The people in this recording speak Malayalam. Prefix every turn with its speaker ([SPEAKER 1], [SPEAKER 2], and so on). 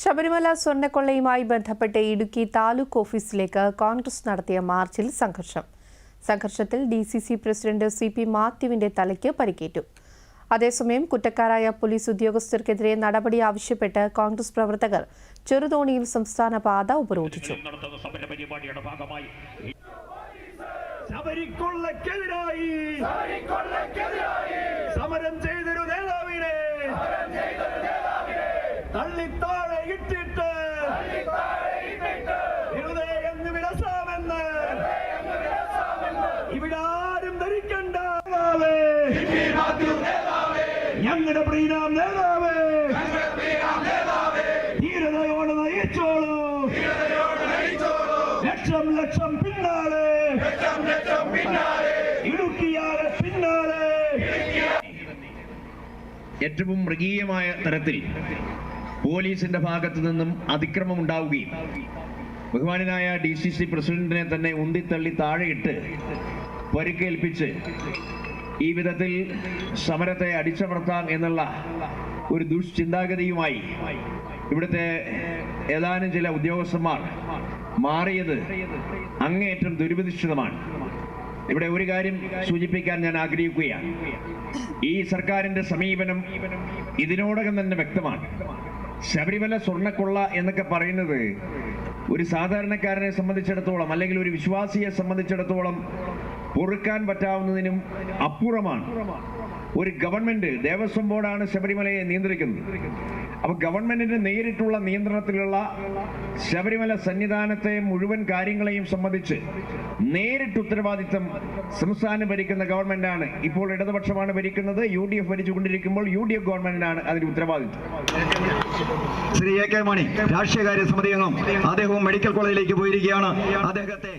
[SPEAKER 1] ശബരിമല സ്വർണക്കൊള്ളയുമായി ബന്ധപ്പെട്ട് ഇടുക്കി താലൂക്ക് ഓഫീസിലേക്ക് കോൺഗ്രസ് നടത്തിയ മാർച്ചിൽ സംഘർഷം. സംഘർഷത്തിൽ D C C president C P മാത്യുവിന്റെ തലയ്ക്ക് പരിക്കേറ്റു. അതേസമയം കുറ്റക്കാരായ പോലീസ് ഉദ്യോഗസ്ഥർക്കെതിരെ നടപടി ആവശ്യപ്പെട്ട് കോൺഗ്രസ് പ്രവർത്തകർ ചെറുതോണിയിൽ സംസ്ഥാന പാത ഉപരോധിച്ചു.
[SPEAKER 2] സമരം
[SPEAKER 3] ചെയ്തൊരു നേതാവിനെ. തള്ളിത്താഴെ ഞങ്ങളുടെ പ്രീനാം നേതാവേ. ധീരതയോടെ നയിച്ചോളൂ. ലക്ഷം ലക്ഷം പിന്നാലെ. ഇടുക്കിയാലെ പിന്നാലെ.
[SPEAKER 2] ഏറ്റവും മൃഗീയമായ തരത്തിൽ പോലീസിന്റെ ഭാഗത്തു നിന്നും അതിക്രമം ഉണ്ടാവുകയും ബഹുമാനായ ഡി സി സി പ്രസിഡന്റിനെ തന്നെ ഉന്തിത്തള്ളി താഴെയിട്ട് പരിക്കേൽപ്പിച്ച് ഈ വിധത്തിൽ സമരത്തെ അടിച്ചമർത്താം എന്നുള്ള ഒരു ദുഷ്ചിന്താഗതിയുമായി ഇവിടുത്തെ ഏതാനും ചില ഉദ്യോഗസ്ഥന്മാർ മാറിയത് അങ്ങേയറ്റം ദുരുപതിഷ്ഠിതമാണ് ഇവിടെ ഒരു കാര്യം സൂചിപ്പിക്കാൻ ഞാൻ ആഗ്രഹിക്കുകയാണ്. ഈ സർക്കാരിന്റെ സമീപനം ഇതിനോടകം തന്നെ വ്യക്തമാണ്. ശബരിമല സ്വർണക്കൊള്ള എന്നൊക്കെ പറയുന്നത് ഒരു സാധാരണക്കാരനെ സംബന്ധിച്ചിടത്തോളം അല്ലെങ്കിൽ ഒരു വിശ്വാസിയെ സംബന്ധിച്ചിടത്തോളം പൊറുക്കാൻ പറ്റാവുന്നതിനും അപ്പുറമാണ്. ഒരു ഗവൺമെന്റ് ദേവസ്വം ബോർഡാണ് ശബരിമലയെ നിയന്ത്രിക്കുന്നത്. അപ്പൊ ഗവൺമെന്റിന്റെ നേരിട്ടുള്ള നിയന്ത്രണത്തിലുള്ള ശബരിമല സന്നിധാനത്തെ മുഴുവൻ കാര്യങ്ങളെയും സംബന്ധിച്ച് നേരിട്ട് ഉത്തരവാദിത്തം സംസ്ഥാനം ഭരിക്കുന്ന ഗവൺമെന്റാണ്. ഇപ്പോൾ ഇടതുപക്ഷമാണ് ഭരിക്കുന്നത് യു ഡി എഫ് ഭരിച്ചുകൊണ്ടിരിക്കുമ്പോൾ യു ഡി എഫ് ഗവൺമെന്റിനാണ് അതിന് ഉത്തരവാദിത്വം.
[SPEAKER 4] ശ്രീ എ കെ മണി രാഷ്ട്രീയകാര്യ സമിതി അംഗം അദ്ദേഹവും മെഡിക്കൽ കോളേജിലേക്ക് പോയിരിക്കുകയാണ്. അദ്ദേഹത്തെ